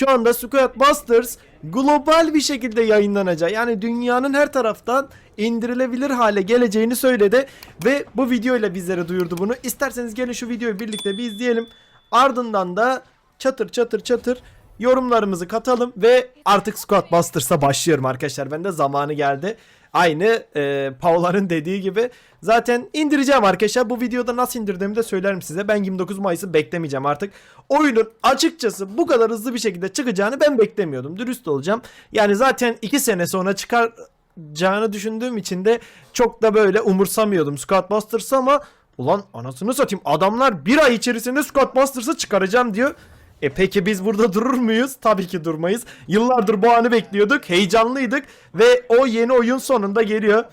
Şu anda Squad Busters global bir şekilde yayınlanacak. Yani dünyanın her taraftan indirilebilir hale geleceğini söyledi ve bu videoyla bizlere duyurdu bunu. İsterseniz gelin şu videoyu birlikte bir izleyelim. Ardından da çatır çatır çatır yorumlarımızı katalım ve artık Squad Busters'a başlıyorum arkadaşlar. Ben de zamanı geldi. Aynı e, Paula'nın dediği gibi. Zaten indireceğim arkadaşlar. Bu videoda nasıl indirdiğimi de söylerim size. Ben 29 Mayıs'ı beklemeyeceğim artık. Oyunun açıkçası bu kadar hızlı bir şekilde çıkacağını ben beklemiyordum. Dürüst olacağım. Yani zaten 2 sene sonra çıkacağını düşündüğüm için de çok da böyle umursamıyordum Squad Busters'ı ama ulan anasını satayım adamlar bir ay içerisinde Squad Busters'ı çıkaracağım diyor. E peki biz burada durur muyuz? Tabii ki durmayız. Yıllardır bu anı bekliyorduk. Heyecanlıydık. Ve o yeni oyun sonunda geliyor.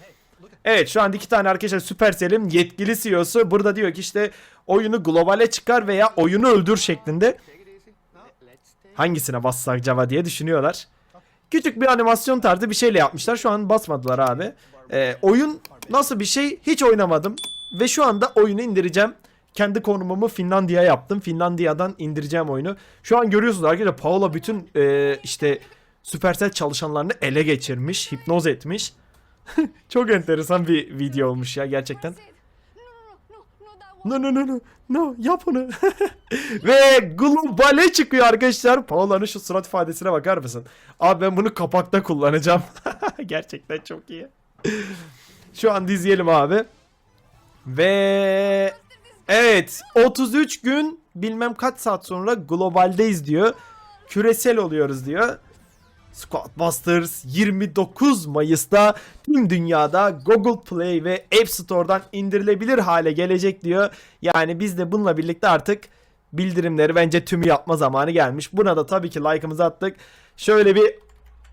Evet şu an iki tane arkadaşlar Supercell'in yetkili CEO'su burada diyor ki işte oyunu globale çıkar veya oyunu öldür şeklinde. Hangisine bassak acaba diye düşünüyorlar. Küçük bir animasyon tarzı bir şeyle yapmışlar. Şu an basmadılar abi. Ee, oyun nasıl bir şey hiç oynamadım. Ve şu anda oyunu indireceğim. Kendi konumumu Finlandiya yaptım. Finlandiya'dan indireceğim oyunu. Şu an görüyorsunuz arkadaşlar Paola bütün e, işte Supercell çalışanlarını ele geçirmiş. Hipnoz etmiş. Çok enteresan bir video olmuş ya gerçekten. No no no no no yap onu. Ve globale çıkıyor arkadaşlar. Paola'nın şu surat ifadesine bakar mısın? Abi ben bunu kapakta kullanacağım. gerçekten çok iyi. Şu an izleyelim abi. Ve evet 33 gün bilmem kaç saat sonra globaldeyiz diyor. Küresel oluyoruz diyor. Squad Busters 29 Mayıs'ta tüm dünyada Google Play ve App Store'dan indirilebilir hale gelecek diyor. Yani biz de bununla birlikte artık bildirimleri bence tümü yapma zamanı gelmiş. Buna da tabii ki like'ımızı attık. Şöyle bir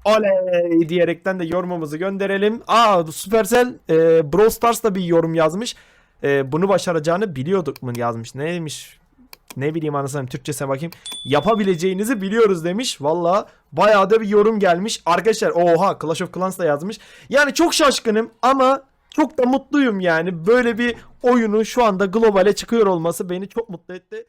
oley diyerekten de yorumumuzu gönderelim. Aa Supercell e, Brawl Stars da bir yorum yazmış. E, bunu başaracağını biliyorduk mu yazmış. Neymiş? Ne bileyim anasını Türkçesine bakayım. Yapabileceğinizi biliyoruz demiş. Valla bayağı da bir yorum gelmiş. Arkadaşlar oha Clash of Clans da yazmış. Yani çok şaşkınım ama çok da mutluyum yani. Böyle bir oyunun şu anda globale çıkıyor olması beni çok mutlu etti.